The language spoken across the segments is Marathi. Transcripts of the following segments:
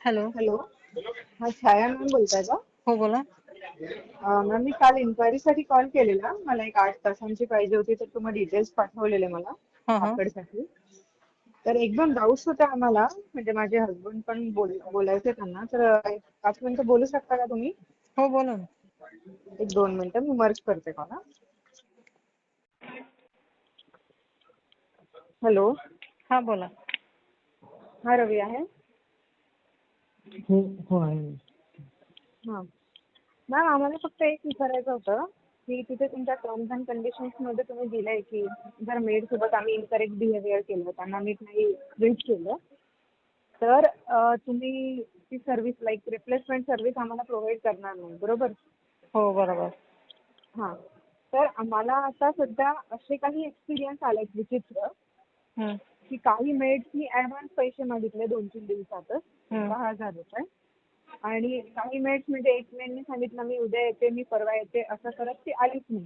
हॅलो. हॅलो. हा छाया मॅम बोलताय का? हो बोला. मॅम मी काल इन्क्वायरीसाठी कॉल केलेला. मला एक आठ तासांची पाहिजे होती तर तुम्ही डिटेल्स पाठवलेले मला हा हा. तर एकदम डाऊट्स होत्या आम्हाला. म्हणजे माझे हसबंड पण बोल बोलायचे त्यांना. तर एक पाच मिनिटं बोलू शकता का तुम्ही? हो बोला ना. एक दोन मिनिटं मी मर्ज करते कॉल हॅलो. हा बोला. हा रवी आहे? हो हो आहे. हा. मॅम आम्हाला फक्त एक विचारायचं होतं की तिथे तुमच्या टर्म्स अँड कंडिशन्समध्ये तुम्ही दिलंय की जर मेड सोबत आम्ही इनकरेक्ट बिहेवियर केलं त्यांना नीट नाही ट्रीट केलं तर तुम्ही ती सर्व्हिस लाईक रिप्लेसमेंट सर्व्हिस आम्हाला प्रोव्हाइड करणार नाही बरोबर? हो बरोबर. हां. तर आम्हाला आता सध्या असे काही एक्सपिरियन्स आलेत विचित्र हम्म, की काही मेड्सनी ऍडव्हान्स पैसे मागितले दोन तीन दिवसातच. दहा हजार रुपये. आणि काही मेड्स म्हणजे एक मेडनी सांगितलं मी उद्या येते मी परवा येते असं करत ती आलीच नाही.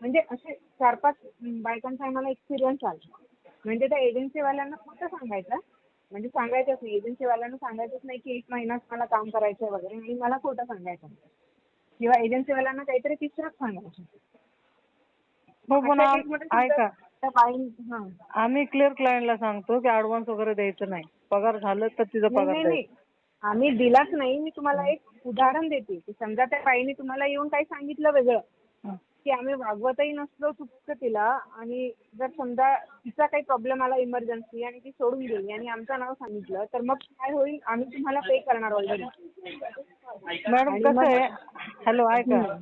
म्हणजे असे चार पाच बायकांचा आम्हाला एक्सपिरियन्स आला. म्हणजे त्या एजन्सीवाल्यांना फक्त सांगायचं म्हणजे सांगायचंच नाही. एजन्सीवाल्यांना सांगायचंच नाही की एक महिनाच मला काम करायचं आहे वगैरे आणि मला खोटं सांगायचं. किंवा एजन्सीवाल्यांना काहीतरी तिसरंच सांगायचं. हो पण ऐका. आम्ही क्लिअर क्लायंटला सांगतो की ऍडव्हान्स वगैरे द्यायचं नाही. पगार झालं तर तिचा पगार नाही द्यायचा. आम्ही दिलाच नाही. मी तुम्हाला एक उदाहरण देते. की समजा त्या बाईने तुम्हाला येऊन काही सांगितलं वेगळं हं. की आम्ही वागवतही नसलो चुकतं तिला आणि जर समजा तिचा काही प्रॉब्लेम आला इमर्जन्सी आणि ती सोडून गेली आणि आमचं नाव सांगितलं तर मग काय होईल? आम्ही तुम्हाला पे करणार ऑलरेडी मॅडम कसं आहे? हॅलो ऐका.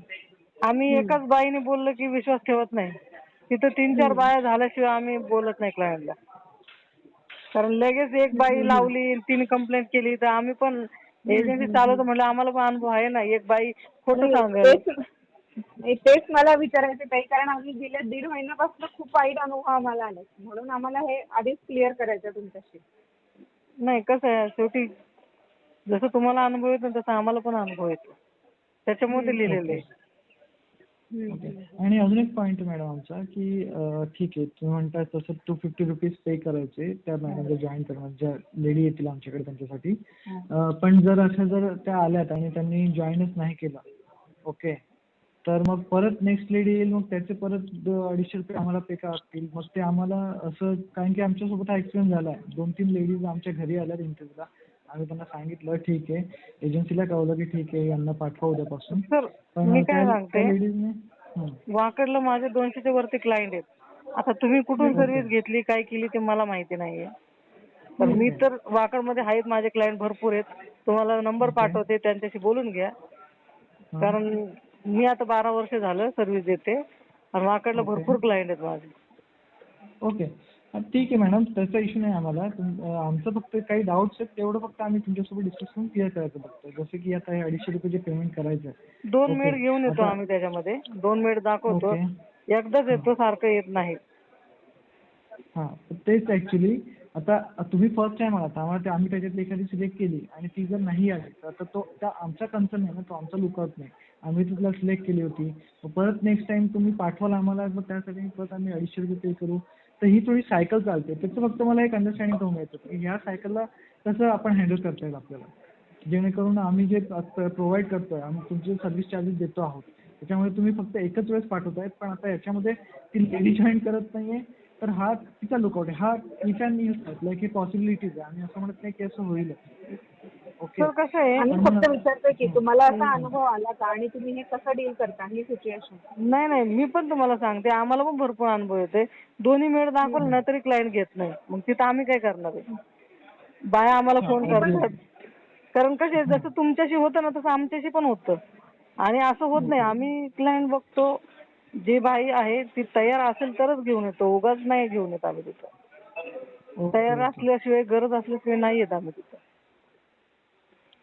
आम्ही एकाच बाईने बोललं की विश्वास ठेवत नाही. तिथं तीन चार बाया झाल्याशिवाय आम्ही बोलत नाही क्लायंटला कारण लगेच एक बाई लावली तिने कंप्लेंट केली तर आम्ही पण एजन्सी चालवतो म्हणलं आम्हाला पण अनुभव आहे ना एक बाई खोटं सांगेल तेच नाही, तेच मला विचारायचं ताई कारण आम्ही गेल्या दीड महिन्यापासून खूप वाईट अनुभव आम्हाला आले. म्हणून आम्हाला हे आधीच क्लिअर करायचं आहे तुमच्याशी. नाही कसं आहे शेवटी जसं तुम्हाला अनुभव येतो तसं आम्हाला पण अनुभव येतो. त्याच्यामुळे ते लिहिलेलं आहे. आणि अजून एक पॉईंट मॅडम आमचा की ठीक आहे तुम्ही म्हणताय तसं टू फिफ्टी रुपीज पे करायचे त्या मॅडम जर जॉईन करणार ज्या लेडी येतील आमच्याकडे त्यांच्यासाठी. अं, पण जर अशा जर त्या आल्यात आणि त्यांनी जॉईनच नाही केलं ओके तर मग परत नेक्स्ट लेडी येईल मग त्याचे परत अडीचशे रुपये आम्हाला पे करावे लागतील मग ते आम्हाला असं कारण की आमच्यासोबत हा एक्सपिरियन्स झाला आहे दोन तीन लेडीज आमच्या घरी आल्यात इंटरव्ह्यूला आम्ही त्यांना सांगितलं ठीक आहे. एजन्सीला कळवलं की ठीक आहे यांना पाठवा उद्यापासून. सर मी काय सांगते? लेडीजने. वाकडला माझे दोनशेच्या वरती क्लायंट आहेत. आता तुम्ही कुठून सर्व्हिस घेतली काय केली ते मला माहिती नाहीये. पण मी तर वाकडमध्ये आहेत माझे क्लायंट भरपूर आहेत. तुम्हाला नंबर पाठवते त्यांच्याशी बोलून घ्या. कारण मी आता बारा वर्ष झालं सर्व्हिस देते. आणि वाकडला भरपूर क्लायंट आहेत माझे. ओके. ठीक आहे मॅडम. त्याचा इश्यू नाही आम्हाला. तुम- आमचं फक्त काही डाऊट्स आहेत तेवढं फक्त आम्ही तुमच्यासोबत डिस्कस करून क्लिअर करायचं फक्त. जसं की आता हे अडीचशे रुपये जे पेमेंट करायचं आहे. दोन. मेड घेऊन येतो आम्ही त्याच्यामध्ये. दोन मेड दाखवतो. ओके. एकदाच येतो सारखं येत नाही. हां तर तेच ॲक्च्युली आता तुम्ही फर्स्ट टाइम आलात. आम्हाला ते आम्ही त्याच्यातली एखादी सिलेक्ट केली आणि ती जर नाही आली तर आता तो त्या आमचा कन्सर्न आहे ना तो आमचा लुकआउट नाही. आम्ही तिथला सिलेक्ट केली होती. मग परत नेक्स्ट टाइम तुम्ही पाठवाल आम्हाला मग त्यासाठी परत आम्ही अडीचशे रुपये पे करू. तर ही थोडी सायकल चालते. त्याचं फक्त मला एक अंडरस्टँडिंग करून घ्यायचं की ह्या सायकलला कसं आपण हँडल करता येईल आपल्याला? जेणेकरून आम्ही जे प्रोव्हाइड करतोय आम्ही तुमचे सर्व्हिस चार्जेस देतो आहोत. त्याच्यामुळे तुम्ही फक्त एकच वेळेस पाठवताय पण आता याच्यामध्ये ती लेडी जॉईन करत नाहीये. तर हा तिचा लुकआउट आहे. हा इफ अँड यूज लाईक ही पॉसिबिलिटीज आहे. आम्ही असं म्हणत नाही की असं होईल सर कसं आहे? आम्ही फक्त विचारतोय की तुम्हाला असा अनुभव आला का आणि तुम्ही हे कसं डील करता ही सिच्युएशन नाही नाही मी पण तुम्हाला सांगते. आम्हाला पण भरपूर अनुभव येते दोन्ही मेड दाखवलं ना तरी क्लायंट घेत नाही. मग तिथं आम्ही काय करणार आहे? बाया आम्हाला फोन करतात. कारण कसे जसं तुमच्याशी होतं ना तसं आमच्याशी पण होतं. आणि असं होत नाही. आम्ही क्लायंट बघतो. जे बाई आहे ती तयार असेल तरच घेऊन येतो. उगाच नाही घेऊन येत आम्ही तिथं. तयार असल्याशिवाय गरज असल्याशिवाय नाही येत आम्ही तिथं.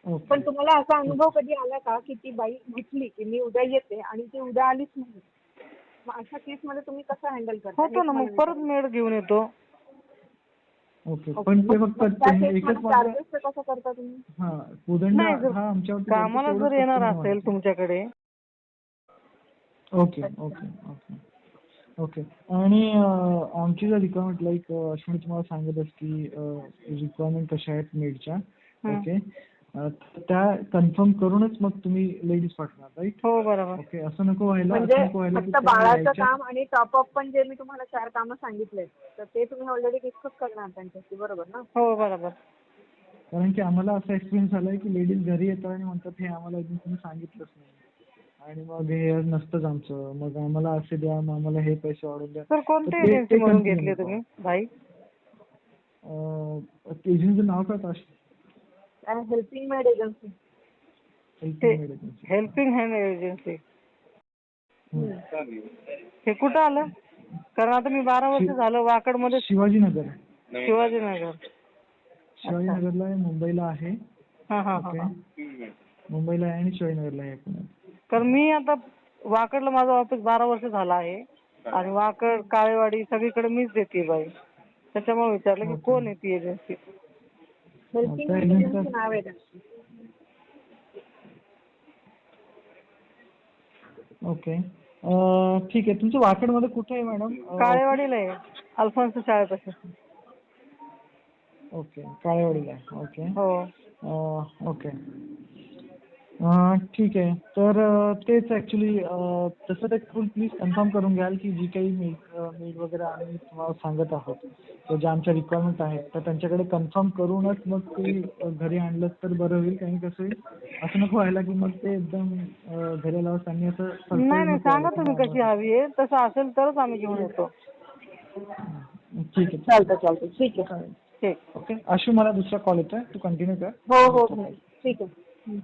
पण तुम्हाला असा अनुभव कधी आला का की ती बाई म्हटली की मी उद्या येते आणि ती उद्या आलीच नाही? मग अशा केस मध्ये तुम्ही कसं हँडल करता? होतो ना मग परत मेड घेऊन येतो. ओके. पण ते फक्त ते एकच माझं चार्जेस कसं करता तुम्ही? हा उदंड नाही जर हा आमच्यावरती कामाला जर येणार असेल तुमच्याकडे. Okay okay okay. ओके. आणि अं, आमची जर रिक्वायरमेंट लाईक अश्विनी तुम्हाला सांगतच की रिक्वायरमेंट कशा आहेत मेडच्या. ओके. त्या कन्फर्म करूनच मग तुम्ही लेडीज पाठवणार राईट? हो बरोबर. ओके असं नको व्हायला म्हणजे असं नको व्हायला की फक्त त्या बाळाचं यायच्या- काम आणि टॉपअप पण जे मी तुम्हाला चार कामं सांगितले तर ते तुम्ही ऑलरेडी डिस्कस करणार त्यांच्याशी बरोबर ना? हो बरोबर. कारण की आम्हाला असा एक्सपिरियन्स आलाय की लेडीज घरी येतात आणि म्हणतात हे आम्हाला अजून तुम्ही सांगितलंच नाही. आणि मग हे नसतंच आमचं मग आम्हाला असे द्या मग आम्हाला हे पैसे वाढून द्या. सर कोणत्या तर ते- एजन्सी continue घेतले नको. तुम्ही भाई एजन्सीचं नाव काय काश helping maid agency helping hand agency हे कुठं आलं? कारण आता मी बारा वर्ष झालं वाकडमध्ये शिवाजीनगर. शिवाजीनगर. शिवाजीनगरला आहे मुंबईला आहे. हा हा हा हा. मुंबईला आहे आणि शिवाजीनगरला आहे पुण्यात कारण मी आता वाकडला माझं ऑफिस बारा वर्ष झालं आहे. आणि वाकड काळेवाडी सगळीकडे मीच देते बाई. त्याच्यामुळे विचारलं की कोण आहे ती एजन्सी हेल्पिंग नाव आहे त्यांचं. ओके. अं, ठीक आहे. तुमचं वाकडमध्ये कुठे आहे मॅडम? काळेवाडीला आहे. अल्फॉन्स शाळेपाशी. ओके. काळेवाडीला आहे. ओके. हो. अं, ओके. अं, ठीक आहे. तर अं, तेच ॲक्च्युली तसं ते फुल प्लीज कन्फर्म करून घ्याल की जी काही मेड मेड वगैरे आम्ही तुम्हाला सांगत आहोत. तर ज्या आमच्या रिक्वायरमेंट आहेत तर त्यांच्याकडे कन्फर्म करूनच मग ते घरी आणलं तर बरं होईल. कारण कसं होईल असं नको व्हायला की मग ते एकदम घरी आल्यावर त्यांनी असं नाही नाही सांगा तुम्ही कशी हवी आहे. तसं असेल तरच आम्ही घेऊन येतो. ठीक आहे. चालतं चालतं. ठीक आहे. चालेल ठीक. ओके. आशू मला दुसरा कॉल येतोय. तू कंटिन्यू कर. हो हो ठीक आहे. हं.